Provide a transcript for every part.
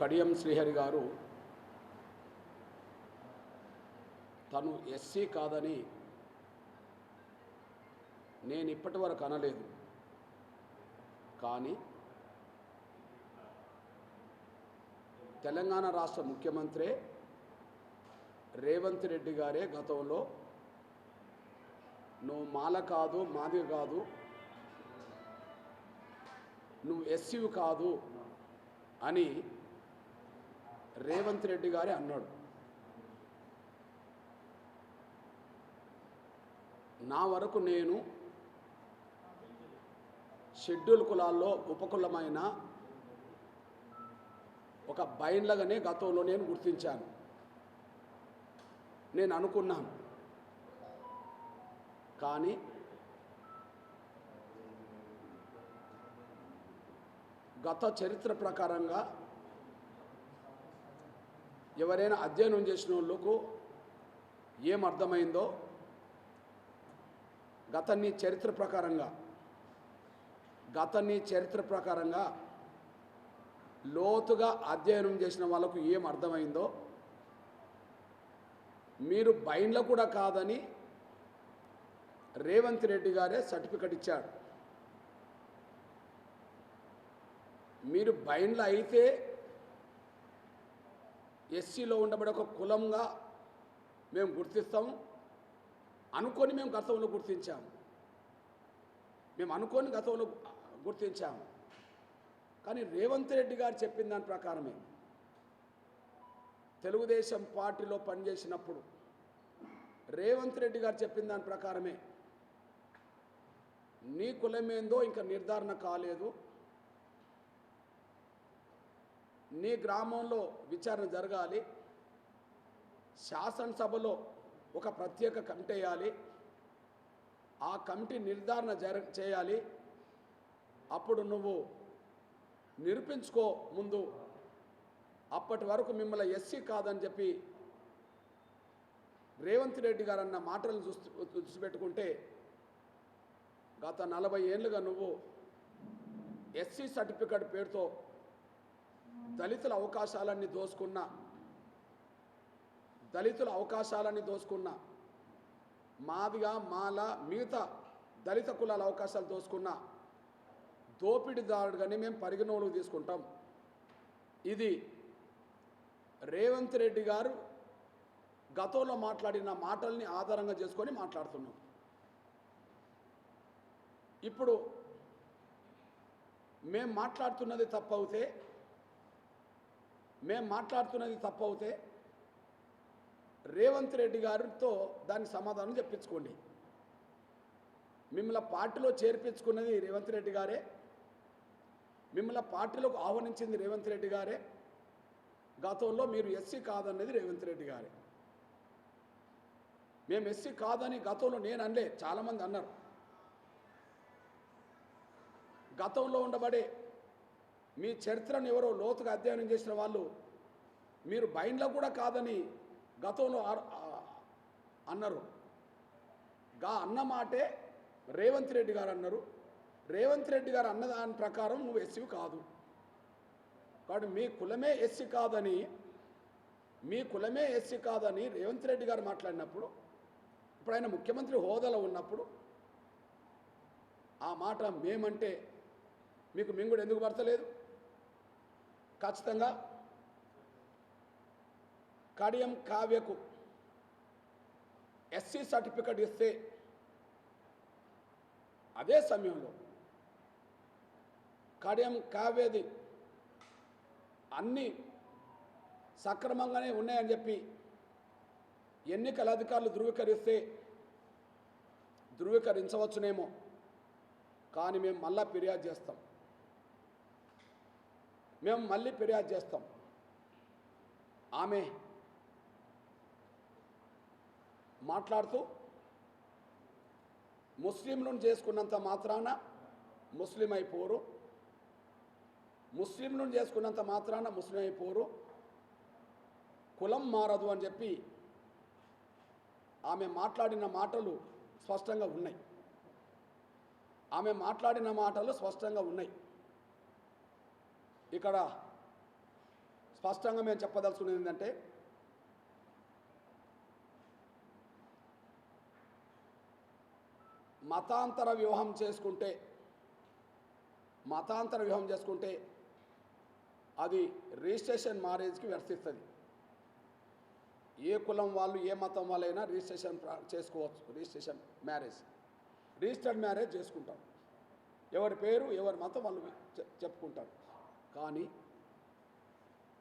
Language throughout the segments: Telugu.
కడియం శ్రీహరి గారు తను ఎస్సీ కాదని నేను ఇప్పటి వరకు అనలేదు. కానీ తెలంగాణ రాష్ట్ర ముఖ్యమంత్రి రేవంత్ రెడ్డి గారే గతంలో నువ్వు మాల కాదు మాది కాదు నువ్వు ఎస్సీవి కాదు అని రేవంత్ రెడ్డి గారే అన్నాడు. నా వరకు నేను షెడ్యూల్ కులాల్లో ఉపకులమైన ఒక బైన్లగానే గతంలో నేను గుర్తించాను. నేను అనుకున్నాను. కానీ గత చరిత్ర ప్రకారంగా ఎవరైనా అధ్యయనం చేసిన వాళ్ళకు ఏం అర్థమైందో గత నీ చరిత్ర ప్రకారంగా గత నీ చరిత్ర ప్రకారంగా లోతుగా అధ్యయనం చేసిన వాళ్ళకు ఏం అర్థమైందో మీరు బైండ్లో కూడా కాదని రేవంత్ రెడ్డి గారే సర్టిఫికెట్ ఇచ్చాడు. మీరు బైండ్లో అయితే ఎస్సీలో ఉండబడే ఒక కులంగా మేము గుర్తిస్తాము అనుకొని మేము గతంలో గుర్తించాము మేము అనుకొని గతంలో గుర్తించాము కానీ రేవంత్ రెడ్డి గారు చెప్పిన దాని ప్రకారమే. తెలుగుదేశం పార్టీలో పనిచేసినప్పుడు రేవంత్ రెడ్డి గారు చెప్పిన దాని ప్రకారమే. నీ కులమేందో ఇంకా నిర్ధారణ కాలేదు. నీ గ్రామంలో విచారణ జరగాలి. శాసనసభలో ఒక ప్రత్యేక కమిటీ వేయాలి. ఆ కమిటీ నిర్ధారణ జర చేయాలి. అప్పుడు నువ్వు నిరూపించుకో ముందు. అప్పటి వరకు మిమ్మల్ని ఎస్సీ కాదని చెప్పి రేవంత్ రెడ్డి గారు అన్న మాటలను చూసి చూసిపెట్టుకుంటే గత నలభై ఏళ్ళుగా నువ్వు ఎస్సీ సర్టిఫికేట్ పేరుతో దళితుల అవకాశాలన్నీ దోసుకున్న దళితుల అవకాశాలన్నీ దోసుకున్న మాదిగా మాల మిగతా దళిత కులాల అవకాశాలు దోసుకున్న దోపిడీదారుడుగానే మేము పరిగణలోకి తీసుకుంటాం. ఇది రేవంత్ రెడ్డి గారు గతంలో మాట్లాడిన మాటల్ని ఆధారంగా చేసుకొని మాట్లాడుతున్నాం. ఇప్పుడు మేము మాట్లాడుతున్నది తప్పవుతే మేము మాట్లాడుతున్నది తప్పవుతే రేవంత్ రెడ్డి గారితో దానికి సమాధానం చెప్పించుకోండి. మిమ్మల్ని పార్టీలో చేర్పించుకున్నది రేవంత్ రెడ్డి గారే. మిమ్మల్ని పార్టీలోకి ఆహ్వానించింది రేవంత్ రెడ్డి గారే. గతంలో మీరు ఎస్సీ కాదన్నది రేవంత్ రెడ్డి గారే. మేము ఎస్సీ కాదని గతంలో నేను అనలే చాలామంది అన్నారు. గతంలో ఉండబడే మీ చరిత్రను ఎవరో లోతుగా అధ్యయనం చేసిన వాళ్ళు మీరు బైండ్లో కూడా కాదని గతంలో అన్నారు. గా అన్న మాటే రేవంత్ రెడ్డి గారు అన్నారు. రేవంత్ రెడ్డి గారు అన్న దాని ప్రకారం నువ్వు ఎస్సీ కాదు. కాబట్టి మీ కులమే ఎస్సీ కాదని మీ కులమే ఎస్సీ కాదని రేవంత్ రెడ్డి గారు మాట్లాడినప్పుడు ఇప్పుడు ఆయన ముఖ్యమంత్రి హోదాలో ఉన్నప్పుడు ఆ మాట మేమంటే మీకు మింగుడు ఎందుకు పడతలేదు? ఖచ్చితంగా కడియం కావ్యకు ఎస్సీ సర్టిఫికెట్ ఇస్తే అదే సమయంలో కడియం కావ్యది అన్నీ సక్రమంగానే ఉన్నాయని చెప్పి ఎన్నికల అధికారులు ధృవీకరిస్తే ధృవీకరించవచ్చునేమో. కానీ మేము మళ్ళా ఫిర్యాదు చేస్తాం. మేము మళ్ళీ ఫిర్యాదు చేస్తాం. ఆమె మాట్లాడుతూ ముస్లింలను చేసుకున్నంత మాత్రాన ముస్లిం అయిపోరు ముస్లింలను చేసుకున్నంత మాత్రాన ముస్లిం అయిపోరు కులం మారదు అని చెప్పి ఆమె మాట్లాడిన మాటలు స్పష్టంగా ఉన్నాయి. ఆమె మాట్లాడిన మాటలు స్పష్టంగా ఉన్నాయి. ఇక్కడ స్పష్టంగా మేము చెప్పదలుచుకున్నది ఏంటంటే మతాంతర వివాహం చేసుకుంటే మతాంతర వివాహం చేసుకుంటే అది రిజిస్ట్రేషన్ మ్యారేజ్కి వర్తిస్తుంది ఏ కులం వాళ్ళు ఏ మతం వాళ్ళైనా రిజిస్ట్రేషన్ ప్రా- చేసుకోవచ్చు రిజిస్ట్రేషన్ మ్యారేజ్. రిజిస్టర్డ్ మ్యారేజ్ చేసుకుంటారు. ఎవరి పేరు ఎవరి మతం వాళ్ళు చెప్పుకుంటారు. కానీ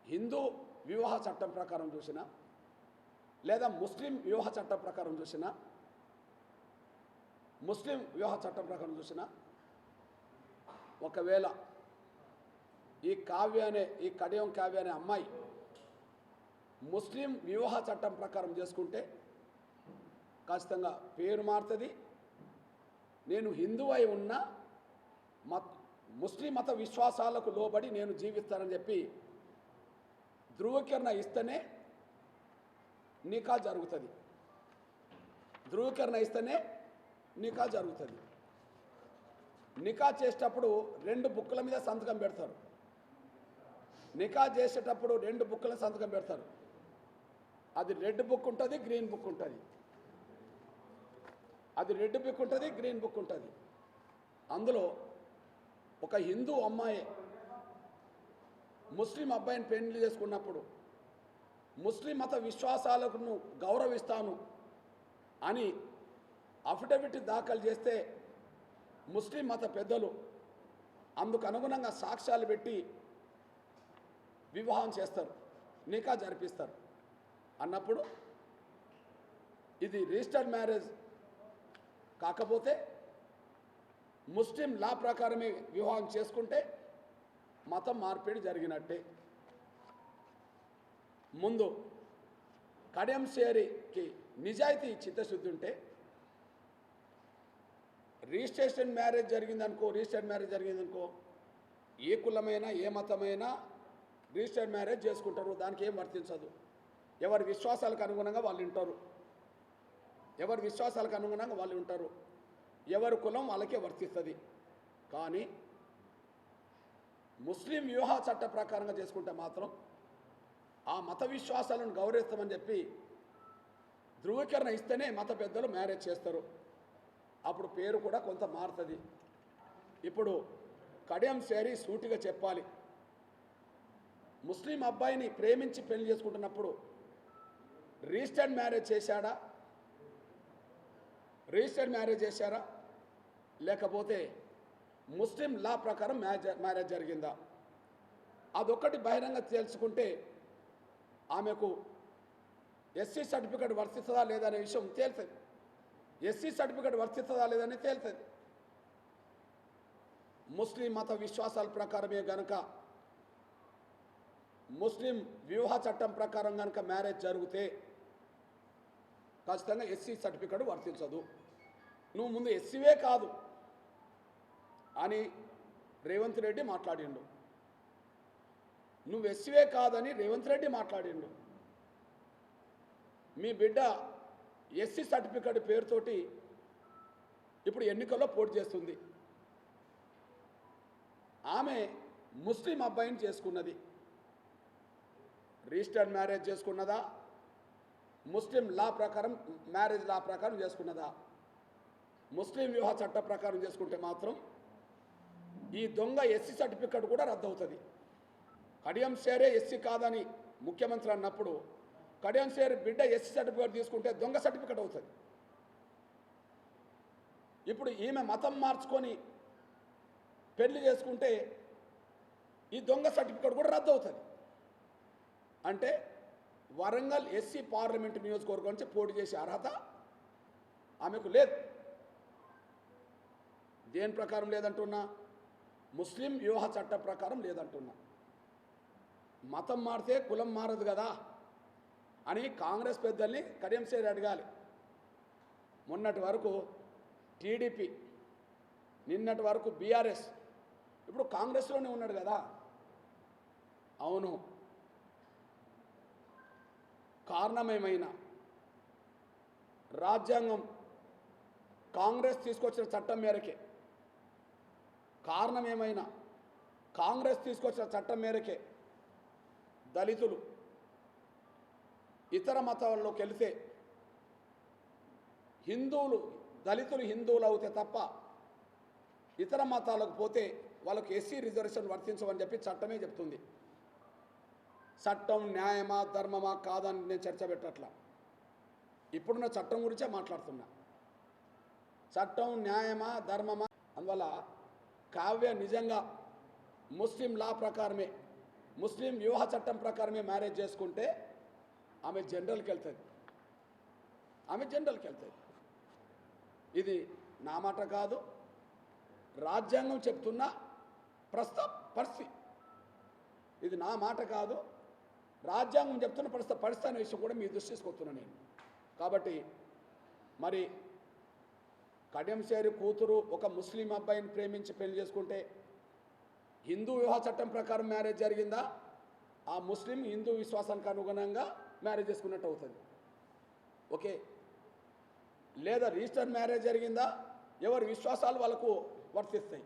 హిందూ వివాహ చట్టం ప్రకారం చూసినా లేదా ముస్లిం వివాహ చట్టం ప్రకారం చూసినా ముస్లిం వివాహ చట్టం ప్రకారం చూసినా ఒకవేళ ఈ కావ్య అనే ఈ కడియం కావ్య అనే అమ్మాయి ముస్లిం వివాహ చట్టం ప్రకారం చేసుకుంటే ఖచ్చితంగా పేరు మారుతుంది. నేను హిందూ అయి ఉన్న మత్ ముస్లిం మత విశ్వాసాలకు లోబడి నేను జీవిస్తానని చెప్పి ధృవీకరణ ఇస్తేనే నికా జరుగుతుంది. ధృవీకరణ ఇస్తేనే నికా జరుగుతుంది. నికా చేసేటప్పుడు రెండు బుక్కుల మీద సంతకం పెడతారు. నికా చేసేటప్పుడు రెండు బుక్కుల సంతకం పెడతారు. అది రెడ్ బుక్ ఉంటుంది గ్రీన్ బుక్ ఉంటుంది. అది రెడ్ బుక్ ఉంటుంది గ్రీన్ బుక్ ఉంటుంది. అందులో ఒక హిందూ అమ్మాయి ముస్లిం అబ్బాయిని పెళ్ళి చేసుకున్నప్పుడు ముస్లిం మత విశ్వాసాలను గౌరవిస్తాను అని అఫిడవిట్ దాఖలు చేస్తే ముస్లిం మత పెద్దలు అందుకు అనుగుణంగా సాక్ష్యాలు పెట్టి వివాహం చేస్తారు నికా జరిపిస్తారు. అన్నప్పుడు ఇది రిజిస్టర్డ్ మ్యారేజ్ కాకపోతే ముస్లిం లా ప్రకారమే వివాహం చేసుకుంటే మతం మార్పిడి జరిగినట్టే. ముందు కడియం షేరికి నిజాయితీ చిత్తశుద్ధి ఉంటే రిజిస్ట్రేషన్ మ్యారేజ్ జరిగిందనుకో రిజిస్టర్డ్ మ్యారేజ్ జరిగిందనుకో ఏ కులమైనా ఏ మతమైనా రిజిస్టర్డ్ మ్యారేజ్ చేసుకుంటారు. దానికి ఏం వర్తించదు. ఎవరి విశ్వాసాలకు అనుగుణంగా వాళ్ళు ఉంటారు. ఎవరి విశ్వాసాలకు అనుగుణంగా వాళ్ళు ఉంటారు. ఎవరి కులం వాళ్ళకే వర్తిస్తుంది. కానీ ముస్లిం వ్యూహ చట్ట ప్రకారంగా చేసుకుంటే మాత్రం ఆ మత విశ్వాసాలను గౌరవిస్తామని చెప్పి ధృవీకరణ ఇస్తేనే మత పెద్దలు మ్యారేజ్ చేస్తారు. అప్పుడు పేరు కూడా కొంత మారుతుంది. ఇప్పుడు కడియం శారీ సూటిగా చెప్పాలి. ముస్లిం అబ్బాయిని ప్రేమించి పెళ్ళి చేసుకుంటున్నప్పుడు రిజిస్టర్డ్ మ్యారేజ్ చేశాడా? రిజిస్టర్డ్ మ్యారేజ్ చేశారా? లేకపోతే ముస్లిం లా ప్రకారం మ్యారేజ్ మ్యారేజ్ జరిగిందా? అదొక్కటి బహిరంగ తేల్చుకుంటే ఆమెకు ఎస్సీ సర్టిఫికేట్ వర్తిస్తుందా లేదా అనే విషయం తేలుతుంది. ఎస్సీ సర్టిఫికేట్ వర్తిస్తుందా లేదని తేలుతుంది. ముస్లిం మత విశ్వాసాల ప్రకారమే గనక ముస్లిం వివాహ చట్టం ప్రకారం కనుక మ్యారేజ్ జరిగితే ఖచ్చితంగా ఎస్సీ సర్టిఫికేట్ వర్తించదు. నువ్వు ముందు ఎస్సీవే కాదు. అని రేవంత్ రెడ్డి మాట్లాడిండు. నువ్వు ఎస్వే కాదని రేవంత్ రెడ్డి మాట్లాడిండు. మీ బిడ్డ ఎస్సీ సర్టిఫికేట్ పేరుతోటి ఇప్పుడు ఎన్నికల్లో పోటీ చేస్తుంది. ఆమె ముస్లిం అబ్బాయిని చేసుకున్నది. Registered marriage చేసుకున్నదా? ముస్లిం లా ప్రకారం మ్యారేజ్ లా ప్రకారం చేసుకున్నదా? ముస్లిం వివాహ చట్ట ప్రకారం చేసుకుంటే మాత్రం ఈ దొంగ ఎస్సీ సర్టిఫికెట్ కూడా రద్దవుతుంది. కడియం షేరే ఎస్సీ కాదని ముఖ్యమంత్రి అన్నప్పుడు కడియం షేర్ బిడ్డ ఎస్సీ సర్టిఫికేట్ తీసుకుంటే దొంగ సర్టిఫికెట్ అవుతుంది. ఇప్పుడు ఈమె మతం మార్చుకొని పెళ్ళి చేసుకుంటే ఈ దొంగ సర్టిఫికేట్ కూడా రద్దు అవుతుంది అంటే వరంగల్ ఎస్సీ పార్లమెంటు నియోజకవర్గం నుంచి పోటీ చేసే అర్హత ఆమెకు లేదు. దేని ప్రకారం లేదంటున్నా? ముస్లిం వ్యూహ చట్ట ప్రకారం లేదంటున్నా. మతం మారితే కులం మారదు కదా అని కాంగ్రెస్ పెద్దల్ని కడియం అడగాలి. మొన్నటి వరకు టీడీపీ నిన్నటి వరకు బీఆర్ఎస్ ఇప్పుడు కాంగ్రెస్లోనే ఉన్నాడు కదా. అవును. కారణమేమైనా? రాజ్యాంగం కాంగ్రెస్ తీసుకొచ్చిన చట్టం మేరకే. కారణం ఏమైనా కాంగ్రెస్ తీసుకొచ్చిన చట్టం మేరకే దళితులు ఇతర మతాల్లోకి వెళితే హిందువులు దళితులు హిందువులు అవుతే తప్ప ఇతర మతాలకు పోతే వాళ్ళకి ఎస్సీ రిజర్వేషన్ వర్తించమని చెప్పి చట్టమే చెప్తుంది. చట్టం న్యాయమా ధర్మమా కాదని నేను చర్చ పెట్టట్లా. ఇప్పుడున్న చట్టం గురించే మాట్లాడుతున్నా. చట్టం న్యాయమా ధర్మమా అందువల్ల కావ్య నిజంగా ముస్లిం లా ప్రకారమే ముస్లిం వివాహ చట్టం ప్రకారమే మ్యారేజ్ చేసుకుంటే ఆమె జనరల్కి వెళ్తుంది. ఆమె జనరల్కి వెళ్తుంది. ఇది నా మాట కాదు రాజ్యాంగం చెప్తున్న ప్రస్తుత పరిస్థితి ఇది నా మాట కాదు రాజ్యాంగం చెప్తున్న ప్రస్తుత పరిస్థితి అనే విషయం కూడా మీ దృష్టి తీసుకొస్తున్నాను నేను. కాబట్టి మరి కడియంశేరి కూతురు ఒక ముస్లిం అబ్బాయిని ప్రేమించి పెళ్ళి చేసుకుంటే హిందూ వివాహ చట్టం ప్రకారం మ్యారేజ్ జరిగిందా? ఆ ముస్లిం హిందూ విశ్వాసానికి అనుగుణంగా మ్యారేజ్ చేసుకున్నట్టు అవుతుంది. ఓకే. లేదా రిజిస్టర్ మ్యారేజ్ జరిగిందా? ఎవరి విశ్వాసాలు వాళ్ళకు వర్తిస్తాయి.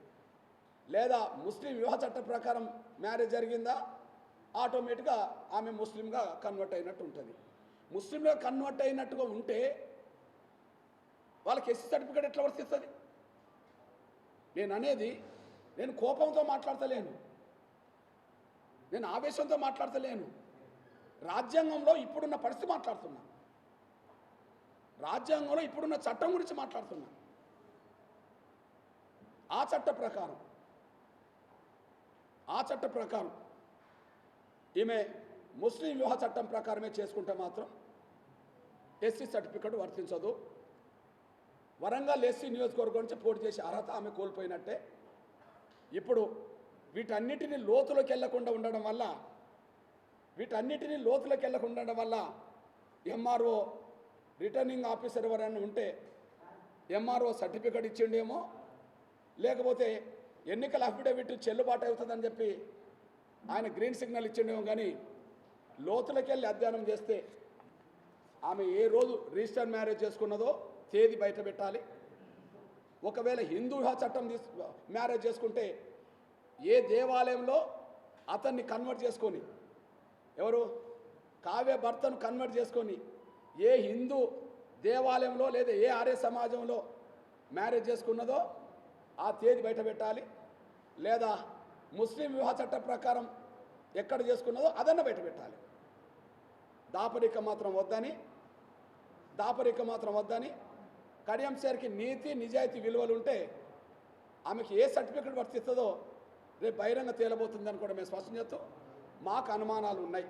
లేదా ముస్లిం వివాహ చట్టం ప్రకారం మ్యారేజ్ జరిగిందా? ఆటోమేటిక్గా ఆమె ముస్లింగా కన్వర్ట్ అయినట్టు ఉంటుంది. ముస్లింగా కన్వర్ట్ అయినట్టుగా ఉంటే వాళ్ళకి ఎస్సీ సర్టిఫికేట్ ఎట్లా వర్తిస్తుంది? నేను అనేది నేను కోపంతో మాట్లాడతలేను. నేను ఆవేశంతో మాట్లాడతలేను. రాజ్యాంగంలో ఇప్పుడున్న పరిస్థితి మాట్లాడుతున్నా. రాజ్యాంగంలో ఇప్పుడున్న చట్టం గురించి మాట్లాడుతున్నా. ఆ చట్ట ప్రకారం. ఆ చట్ట ప్రకారం. ఈమె ముస్లిం వివాహ చట్టం ప్రకారమే చేసుకుంటే మాత్రం ఎస్సీ సర్టిఫికెట్ వర్తించదు. వరంగల్ ఎస్సీ నియోజకవర్గం నుంచి పోటీ చేసే అర్హత ఆమె కోల్పోయినట్టే. ఇప్పుడు వీటన్నిటిని లోతులోకి వెళ్ళకుండా ఉండడం వల్ల వీటన్నిటిని లోతులోకి వెళ్ళకుండా ఉండడం వల్ల ఎంఆర్ఓ రిటర్నింగ్ ఆఫీసర్ ఎవరైనా ఉంటే ఎంఆర్ఓ సర్టిఫికెట్ ఇచ్చిండేమో లేకపోతే ఎన్నికల అఫిడవిట్ చెల్లుబాటు అవుతుందని చెప్పి ఆయన గ్రీన్ సిగ్నల్ ఇచ్చిండేమో కానీ లోతులకెళ్ళి అధ్యయనం చేస్తే ఆమె ఏ రోజు రిజిస్టర్ మ్యారేజ్ చేసుకున్నదో తేదీ బయట పెట్టాలి. ఒకవేళ హిందూ చట్టం తీసు మ్యారేజ్ చేసుకుంటే ఏ దేవాలయంలో అతన్ని కన్వర్ట్ చేసుకొని ఎవరు? కావ్య భర్తను కన్వర్ట్ చేసుకొని ఏ హిందూ దేవాలయంలో లేదా ఏ ఆర్య సమాజంలో మ్యారేజ్ చేసుకున్నదో ఆ తేదీ బయట పెట్టాలి. లేదా ముస్లిం వివాహ చట్టం ప్రకారం ఎక్కడ చేసుకున్నదో అదన్న బయట పెట్టాలి. దాపరిక మాత్రం వద్దని దాపరిక మాత్రం వద్దని కడియం సార్కి నీతి నిజాయితీ విలువలు ఉంటే ఆమెకి ఏ సర్టిఫికెట్ వర్తిస్తుందో రేపు బహిరంగ తేలబోతుందని కూడా మేము స్పష్టం చేస్తూ. మాకు అనుమానాలు ఉన్నాయి.